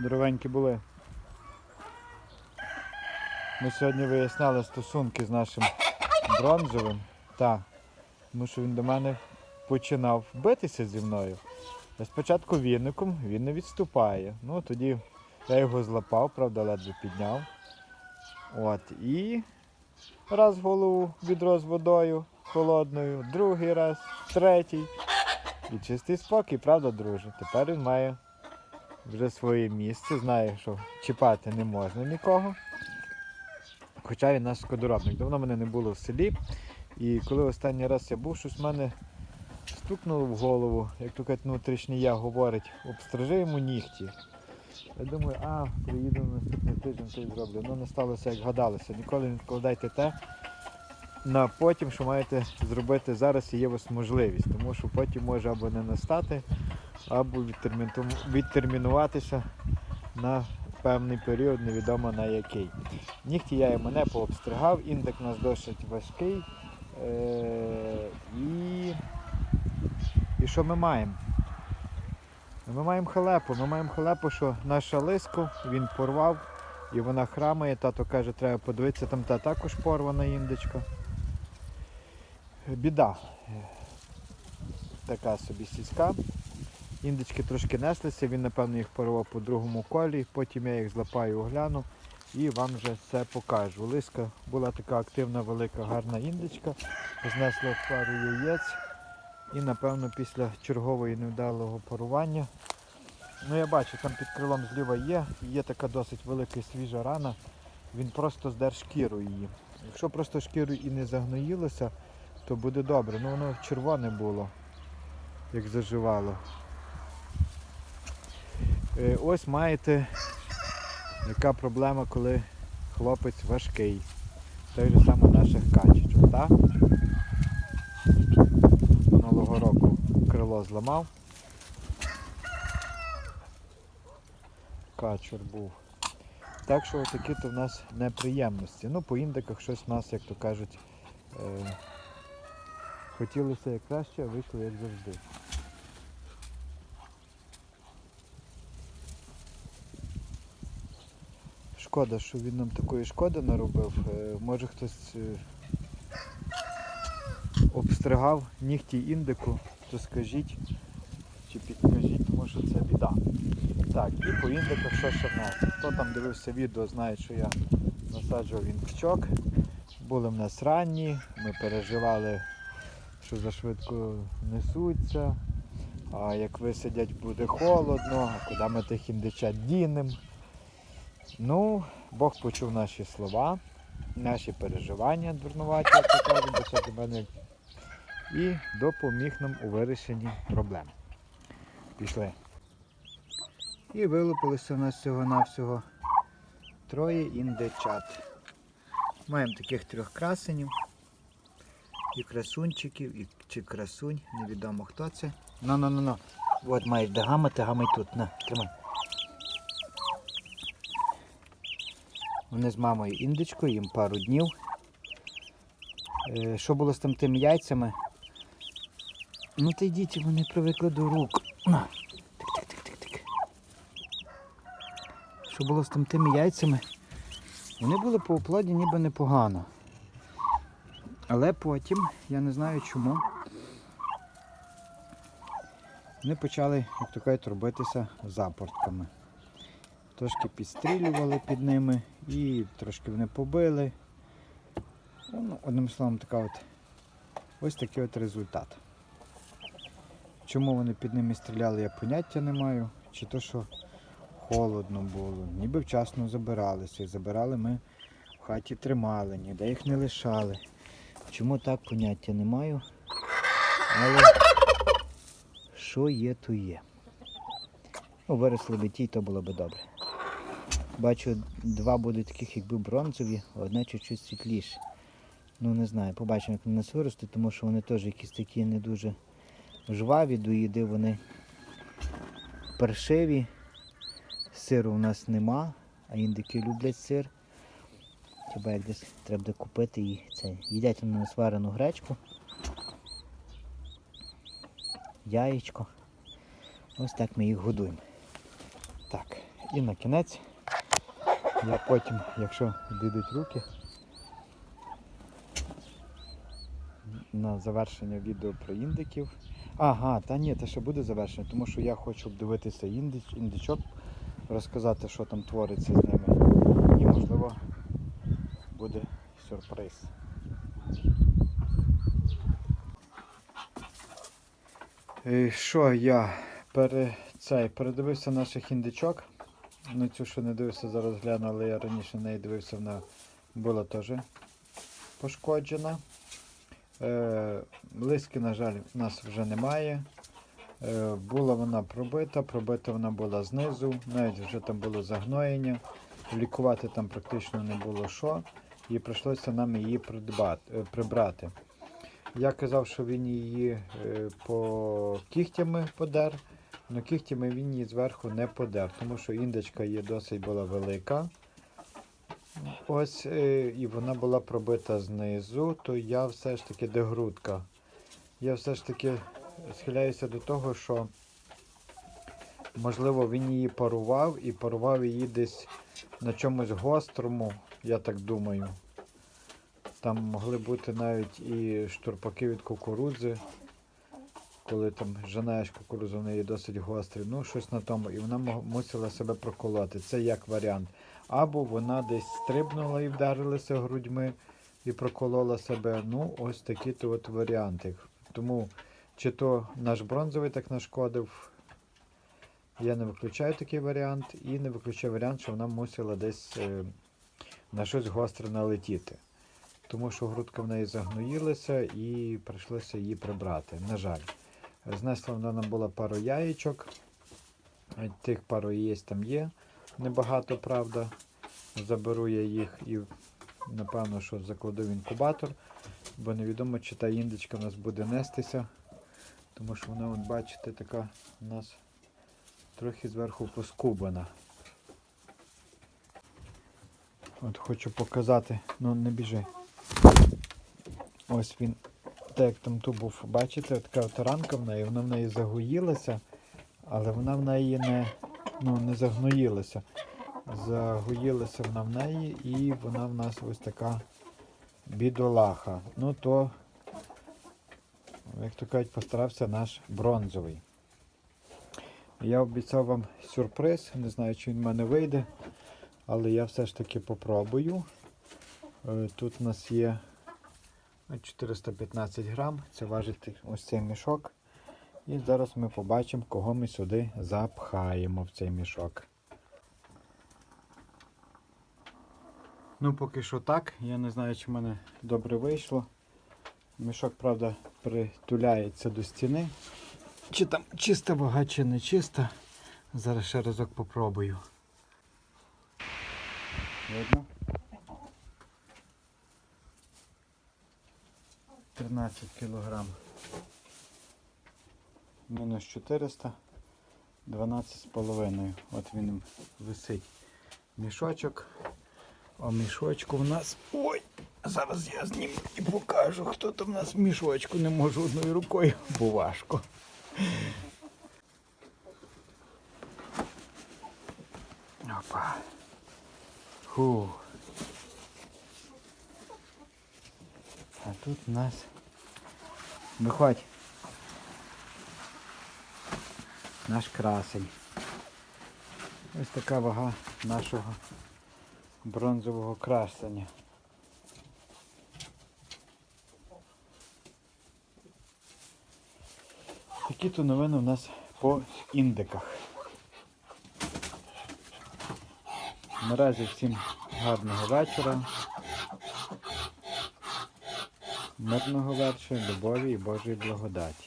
Здоровенькі були. Ми сьогодні виясняли стосунки з нашим бронзовим. Так. Тому що він до мене починав битися зі мною. Я спочатку віником, він не відступає. Ну тоді я його злапав, правда, ледве підняв. От. І раз голову відро з водою холодною, другий раз, третій. І чистий спокій, правда, друже? Тепер він має вже своє місце, знає, що чіпати не можна нікого. Хоча він наш скодоробник. Давно мене не було в селі. І коли останній раз я був, щось в мене стукнуло в голову, як то кажуть, внутрішній я говорить, обстражи йому нігті. Я думаю, а, приїду на наступний тиждень, й зроблю. Ну не сталося, як гадалося. Ніколи не відкладайте те на потім, що маєте зробити зараз і є у вас можливість, тому що потім може або не настати, або відтермінуватися на певний період, невідомо на який. Нігті я і мене пообстригав, індик у нас досить важкий. Е- і... і що ми маємо? Ми маємо халепу. Ми маємо халепу, що наша лиску він порвав і вона храмає. Тато каже, треба подивитися, там та також порвана індичка. Біда. Така собі сільська. Індички трошки неслися, він напевно їх порвав по другому колі, потім я їх злапаю, огляну і вам вже все покажу. Лиска була така активна, велика, гарна індичка, знесла пару яєць і напевно після чергової невдалого парування. Ну я бачу, там під крилом зліва є, є така досить велика свіжа рана. Він просто здер шкіру її. Якщо просто шкіру і не загноїлося, то буде добре. Ну воно червоне було, як заживало. Е, Ось маєте, яка проблема, коли хлопець важкий. Той же саме наших качечок, так? Минулого року крило зламав. Качур був. Так що такі то в нас неприємності. Ну, по індиках щось в нас, як то кажуть, е, хотілося як краще, а вийшло як завжди. Шкода, що він нам такої шкоди наробив. Е, Може хтось е, обстригав нігті індику, то скажіть чи підкажіть, тому що це біда. Так, і по індиках що ще в нас? Хто там дивився відео, знає, що я насаджував індичок. Були в нас ранні, ми переживали, що зашвидко несуться. А як висидять, буде холодно, а куди ми тих індичат дінемо. Ну, Бог почув наші слова, наші переживання дурнуваті, як до мене, і допоміг нам у вирішенні проблем. Пішли. І вилупилося у нас всього-навсього троє індичат. Маємо таких трьох красенів, і красунчиків, і чи красунь, невідомо хто це. Ну-ну-ну-ну. От маєш де гамати, гамай тут. На, тримай. Вони з мамою індичкою, їм пару днів. Е, Що було з там тими яйцями? Ну та йдіть, вони привикли до рук. На. Тик-тик-тик-тик-тик. Що було з там тими яйцями? Вони були по оплоді ніби непогано. Але потім, я не знаю чому, вони почали, як то кажуть, робитися запортками. Трошки підстрілювали під ними і трошки вони побили. Ну, одним словом, така от, ось такий от результат. Чому вони під ними стріляли, я поняття не маю. Чи то, що холодно було, ніби вчасно забиралися. Забирали ми в хаті тримали, ніде їх не лишали. Чому так поняття не маю. Але що є, то є. Ну, виросли би ті, то було би добре. Бачу, два будуть таких, якби бронзові, одне чуть-чуть світліше. Ну не знаю, побачимо, як вони нас виростуть, тому що вони теж якісь такі не дуже жваві, до їди вони паршиві. Сиру у нас нема, а індики люблять сир. Хіба як десь треба буде купити і це. Їдять вони сварену гречку. Яєчко. Ось так ми їх годуємо. Так. І на кінець я потім, якщо дійдуть руки, на завершення відео про індиків. Ага, та ні, це ще буде завершення, тому що я хочу обдивитися індич, індичок, розказати, що там твориться з ними. І можливо буде сюрприз. Е, Що я пере, цей, передивився наших індичок. Ну цю, що не дивився, зараз гляну, але я раніше неї дивився, вона була теж пошкоджена. Е, лиски, на жаль, в нас вже немає. Е, була вона пробита, пробита вона була знизу, навіть вже там було загноєння. Лікувати там практично не було що, і прийшлося нам її придбати, е, прибрати. Я казав, що він її е, по кігтями подер, але кігтями він її зверху не подер, тому що індичка є досить була велика. Ось, е, і вона була пробита знизу, то я все ж таки, де грудка, я все ж таки схиляюся до того, що можливо він її парував і парував її десь на чомусь гострому, я так думаю. Там могли бути навіть і штурпаки від кукурудзи, коли там женаєш кукурудзу, в неї досить гострий, ну щось на тому, і вона мусила себе проколоти. Це як варіант. Або вона десь стрибнула і вдарилася грудьми і проколола себе. Ну, ось такі то от варіанти. Тому чи то наш бронзовий так нашкодив, я не виключаю такий варіант, і не виключаю варіант, що вона мусила десь е, на щось гостре налетіти. Тому що грудка в неї загноїлася і прийшлося її прибрати. На жаль. Знесла вона нам була пару яєчок. Тих пару яєць там є. Небагато, правда. Заберу я їх і напевно, що закладу в інкубатор, бо невідомо, чи та індичка в нас буде нестися. Тому що вона, от, бачите, така у нас трохи зверху поскубана. От хочу показати, ну не біжи. Ось він, так як там ту був, бачите, така от ранка в неї, вона в неї загоїлася, але вона в неї не, ну, не загноїлася. Загоїлася вона в неї і вона в нас ось така бідолаха. Ну то, як то кажуть, постарався наш бронзовий. Я обіцяв вам сюрприз, не знаю, чи він в мене вийде, але я все ж таки попробую. Е, Тут у нас є 415 грам, це важить ось цей мішок. І зараз ми побачимо, кого ми сюди запхаємо в цей мішок. Ну, поки що так. Я не знаю, чи в мене добре вийшло. Мішок, правда, притуляється до стіни. Чи там чиста вага, чи не чиста. Зараз ще разок попробую. Видно? 13 кілограм. Мінус 400, 12 з половиною. От він висить мішочок. А мішочку в нас... Ой! Зараз я зніму і покажу, хто там в нас мішочку. Не можу одною рукою, бо важко. Опа. Фу. А тут у нас... Виходь. Наш красень. Ось така вага нашого бронзового красення. Такі то новини у нас по індиках. Наразі всім гарного вечора. Мирного вечора, любові і Божої благодаті.